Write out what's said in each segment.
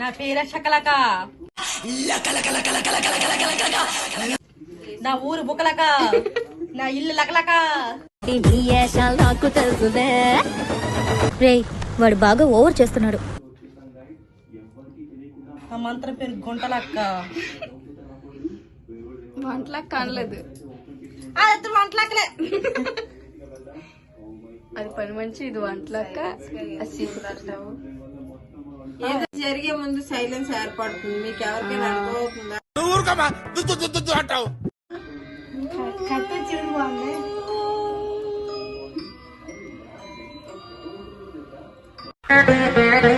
నా పేరు షకలక నా ఊరు బుకలక. నా ఇల్లు లకలక. నీ ఏషాలు నాకు తెలుసుదే రేయ్ వాడు బాగా ఓవర్ చేస్తున్నాడు. నా మంత్రం పేరు గుంటలక్క. వంటలా కానలేదు ఆ ఇద్దరు వంటలక్కలే. అది పని మంచి ఇది వంటలాక అసీపులాడతావు ఏదో జరిగే ముందు సైలెన్స్ ఏర్పడుతుంది. మీకు ఎవరికైనా అనుభవవుతుందా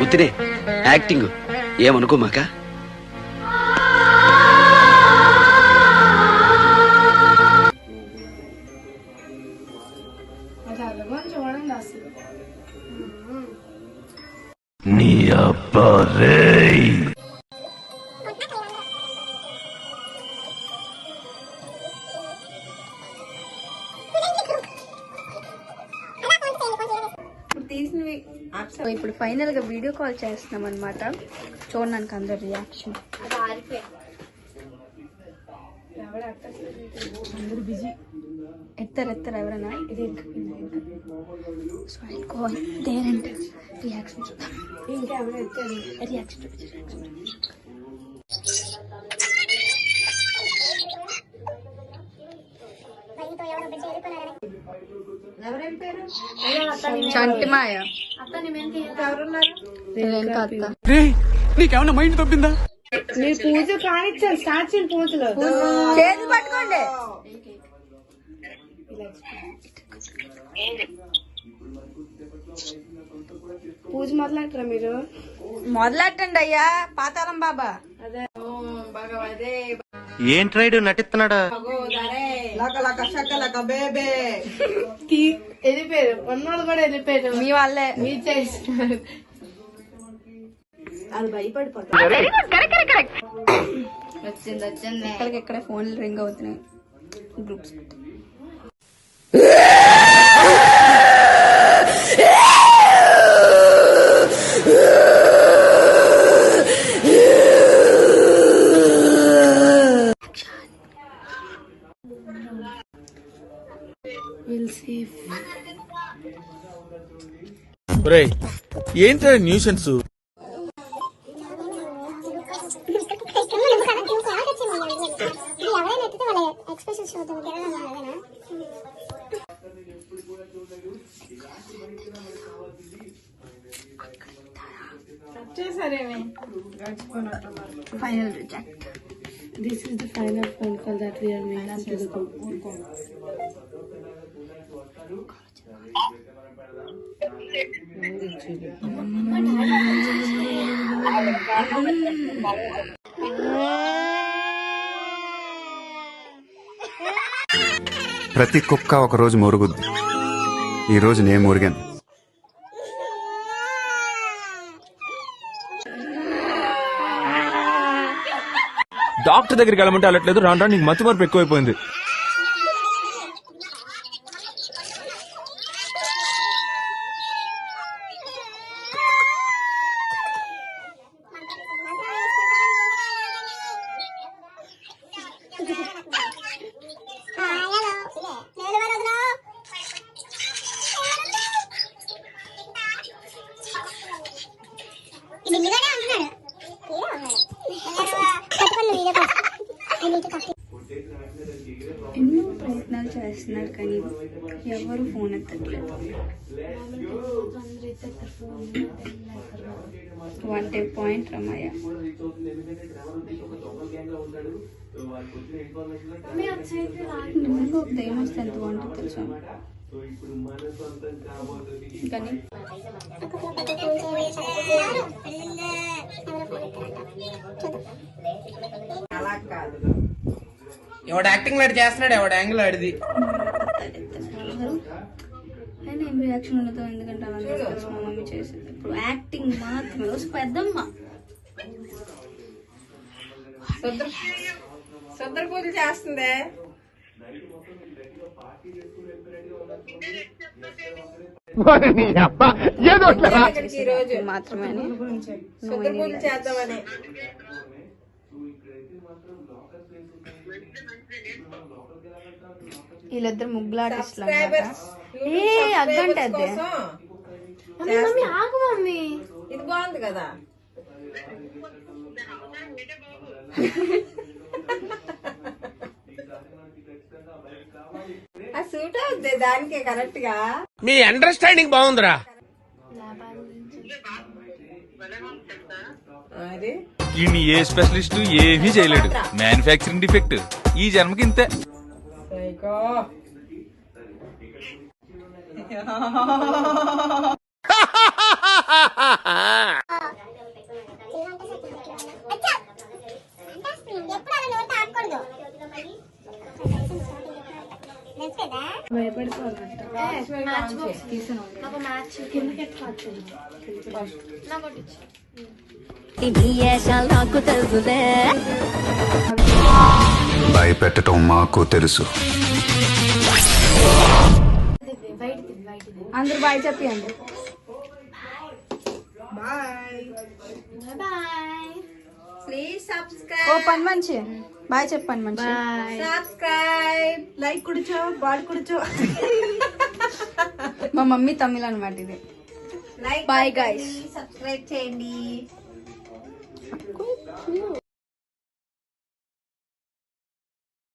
ఉత్తినే యాక్టింగ్ ఏమనుకోమాక? నీ అబ్బా. రేయ్ ఇప్పుడు తీసినవి సో ఇప్పుడు ఫైనల్గా వీడియో కాల్ చేస్తున్నాం అనమాట చూడడానికి అందరు రియాక్షన్ ఎత్తారు ఎత్తారు ఎవరైనా. ఇది so I call there and reaction చూద్దాం. రియాక్షన్ రియాక్షన్ చంటి మాయ రేణుక అత్త నీకేమన్నా మైండ్ తప్పిందా మీరు పూజ కానిచ్చారు స్టార్ట్ పూజలు. పట్టుకోండి. పూజ మొదలెట్టరా మీరు? మొదలెట్టండి అయ్యా పాతాళం బాబా. అదే ఓం భగవదే నటిస్తున్నాడా? షక లక బేబే. వెళ్ళిపోయారు ఉన్నోళ్ళు కూడా వెళ్ళిపోయారు మీ వాళ్ళే. మీరు చేస్తున్నారు అది భయపడిపోతారు. వచ్చింది వచ్చింది. ఇక్కడికి ఎక్కడ ఫోన్లు రింగ్ అవుతున్నాయి. గ్రూప్స్ ఏంట్రా nuisance final reject this is the final phone call that we're making to the ప్రతి కుక్క ఒక రోజు మురుగుద్ది. ఈ రోజు నేను మురిగాను. డాక్టర్ దగ్గరికి వెళ్ళమంటే వెళ్ళట్లేదు రాను రాను నీకు మతి మార్పు ఎక్కువైపోయింది. చేస్తున్నారు కానీ ఎవరు phone ఎత్తట్లేదు. One day point Ramaiah. నిజంగా ఒక దయ్యం వస్తే ఎంత బాగుంటుంది తెలుసా? కానీ అలా కాదు ఎవడు యాక్టింగ్ లాడు చేస్తున్నాడు ఎవడు యాంగిల్ ఆడిది. ఉండదు ఎందుకంటే అలా తెలుసు మా మమ్మీ చేసేది. ఇప్పుడు యాక్టింగ్ మాత్రమే ఒక పెద్దమ్మ. చేస్తుందే. మాత్రమే సుగర్ పూజలు చేద్దామని. వీళ్ళిద్దరు ముగ్గులాట సబ్స్క్రైబర్స్ ఏ అగ్గంట అది. కోసం. మమ్మీ ఆగు మమ్మీ. ఇది బాగుంది కదా. ఆ సూట్ అవుద్ది దానికే కరెక్ట్గా మీ అండర్స్టాండింగ్ బాగుందిరా. అది ఈ ఏ స్పెషలిస్ట్ ఏమీ చేయలేడు. Manufacturing defect. ఈ జన్మకి ఇంతే సైకో. భయపెట్టడం మాకు తెలుసు. అందరు బాయ్ చెప్పండి ప్లీజ్ ఓ సబ్స్క్రైబ్ పని మంచి బాయ్ చెప్పండి మంచి సబ్స్క్రైబ్ లైక్ కుడిచో బాడ్ కుడిచో. మా మమ్మీ తమిళ అనమాట ఇది. Like Bye, guys. సబ్స్క్రైబ్ చేయండి.